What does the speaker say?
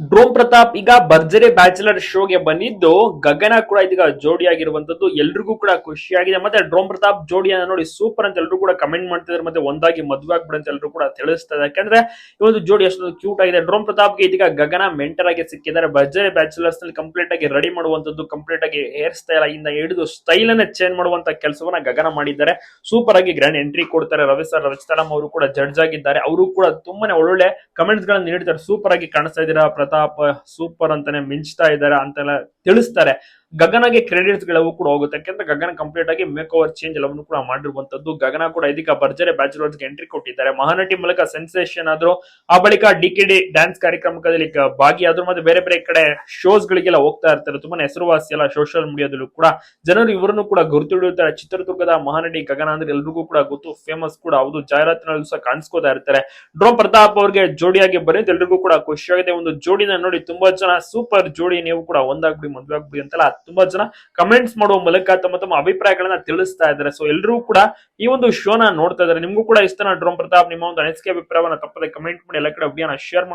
ಡ್ರೋಮ್ ಪ್ರತಾಪ್ ಈಗ ಭರ್ಜರಿ ಬ್ಯಾಚುಲರ್ ಶೋಗೆ ಬಂದಿದ್ದು, ಗಗನ ಕೂಡ ಇದೀಗ ಜೋಡಿಯಾಗಿರುವಂತದ್ದು ಎಲ್ರಿಗೂ ಕೂಡ ಖುಷಿಯಾಗಿದೆ. ಮತ್ತೆ ಡ್ರೋಮ್ ಪ್ರತಾಪ್ ಜೋಡಿಯನ್ನ ನೋಡಿ ಸೂಪರ್ ಅಂತ ಎಲ್ಲರೂ ಕೂಡ ಕಮೆಂಟ್ ಮಾಡ್ತಿದ್ದಾರೆ ಮತ್ತೆ ಒಂದಾಗಿ ಮದುವೆ ಆಗ್ಬಿಡ ಅಂತ ಎಲ್ಲರೂ ಕೂಡ ತಿಳಿಸ್ತಾ ಇದೆ ಯಾಕಂದ್ರೆ ಈ ಒಂದು ಜೋಡಿ ಅಷ್ಟೊಂದು ಕ್ಯೂಟ್ ಆಗಿದೆ. ಡ್ರೋಮ್ ಪ್ರತಾಪ್ಗೆ ಇದೀಗ ಗಗನ ಮೆಂಟರ್ ಆಗಿ ಸಿಕ್ಕಿದ್ದಾರೆ. ಭರ್ಜರಿ ಬ್ಯಾಚುಲರ್ಸ್ನಲ್ಲಿ ಕಂಪ್ಲೀಟ್ ಆಗಿ ರೆಡಿ ಮಾಡುವಂತದ್ದು ಕಂಪ್ಲೀಟ್ ಆಗಿ ಹೇರ್ ಸ್ಟೈಲ್ ಇಂದ ಹಿಡಿದು ಸ್ಟೈಲ್ ಅನ್ನ ಚೇಂಜ್ ಮಾಡುವಂತ ಕೆಲಸವನ್ನ ಗಗನ ಮಾಡಿದ್ದಾರೆ. ಸೂಪರ್ ಆಗಿ ಗ್ರ್ಯಾಂಡ್ ಎಂಟ್ರಿ ಕೊಡ್ತಾರೆ. ರವಿ ಸರ್ ರವಿಚಂದ್ರಮ್ ಅವರು ಕೂಡ ಜಡ್ಜ್ ಆಗಿದ್ದಾರೆ. ಅವರು ಕೂಡ ತುಂಬಾನೇ ಒಳ್ಳೊಳ್ಳೆ ಕಮೆಂಟ್ಸ್ ಗಳನ್ನ ನೀಡಿದ್ದಾರೆ. ಸೂಪರ್ ಆಗಿ ಕಾಣಿಸ್ತಾ ಇದ್ದೀರಾ ಪ್ರತಾಪ್ ಸೂಪರ್ ಅಂತಾನೆ ಮಿಂಚ್ತಾ ಇದ್ದಾರೆ ಅಂತೆಲ್ಲ ತಿಳಿಸ್ತಾರೆ. ಗಗನಗೆ ಕ್ರೆಡಿಟ್ಸ್ ಗಳವು ಕೂಡ ಹೋಗುತ್ತೆ. ಯಾಕಂದ್ರೆ ಗಗನ ಕಂಪ್ಲೀಟ್ ಆಗಿ ಮೇಕ್ ಓವರ್ ಚೇಂಜ್ ಎಲ್ಲವನ್ನು ಕೂಡ ಮಾಡಿರುವಂತದ್ದು. ಗಗನ ಕೂಡ ಇದೀಗ ಭರ್ಜರಿ ಬ್ಯಾಚುಲರ್ಸ್ಗೆ ಎಂಟ್ರಿ ಕೊಟ್ಟಿದ್ದಾರೆ. ಮಹಾನಟಿ ಮೂಲಕ ಸೆನ್ಸೇಷನ್ ಆದ್ರು, ಆ ಬಳಿಕ ಡಿ ಕೆ ಡಿ ಡ್ಯಾನ್ಸ್ ಕಾರ್ಯಕ್ರಮದಲ್ಲಿ ಭಾಗಿ ಭಾಗಿಯಾದ್ರು ಮತ್ತೆ ಬೇರೆ ಬೇರೆ ಕಡೆ ಶೋಸ್ ಗಳಿಗೆಲ್ಲ ಹೋಗ್ತಾ ಇರ್ತಾರೆ. ತುಂಬಾನೇ ಹೆಸರುವಾಸಿ ಎಲ್ಲ ಸೋಷಿಯಲ್ ಮೀಡಿಯಾದಲ್ಲೂ ಕೂಡ. ಜನರು ಇವರನ್ನು ಕೂಡ ಗುರುತಿಡಿಯುತ್ತಾರೆ. ಚಿತ್ರದುರ್ಗದ ಮಹಾನಟಿ ಗಗನ ಅಂದ್ರೆ ಎಲ್ರಿಗೂ ಕೂಡ ಗೊತ್ತು. ಫೇಮಸ್ ಕೂಡ ಹೌದು. ಜಾಹೀರಾತಿನಲ್ಲೂ ಸಹ ಕಾಣಿಸ್ಕೋತಾ ಇರ್ತಾರೆ. ಡ್ರೋಮ್ ಪ್ರತಾಪ್ ಅವ್ರಿಗೆ ಜೋಡಿಯಾಗಿ ಬಂದಿದ್ದು ಎಲ್ರಿಗೂ ಕೂಡ ಖುಷಿಯಾಗಿದೆ. ಒಂದು ಜೋಡಿನ ನೋಡಿ ತುಂಬಾ ಜನ ಸೂಪರ್ ಜೋಡಿ ನೀವು ಕೂಡ ಒಂದಾಗ್ಬಿಡಿ ಮದುವೆ ಆಗ್ಬಿಡಿ ಅಂತೆಲ್ಲ ತುಂಬಾ ಜನ ಕಮೆಂಟ್ಸ್ ಮಾಡುವ ಮೂಲಕ ತಮ್ಮ ತಮ್ಮ ಅಭಿಪ್ರಾಯಗಳನ್ನ ತಿಳಿಸ್ತಾ ಇದ್ದಾರೆ. ಸೊ ಎಲ್ಲರೂ ಕೂಡ ಈ ಒಂದು ಶೋನ ನೋಡ್ತಾ ಇದ್ದಾರೆ. ನಿಮ್ಗೂ ಕೂಡ ಇಷ್ಟನ ಡ್ರೋಮ್ ಪ್ರತಾಪ್, ನಿಮ್ಮ ಒಂದು ಅನಿಸಿಕೆ ಅಭಿಪ್ರಾಯವನ್ನ ತಪ್ಪದೆ ಕಮೆಂಟ್ ಮಾಡಿ, ಎಲ್ಲ ಕಡೆ ಅಭಿಯಾನ ಶೇರ್ ಮಾಡಿ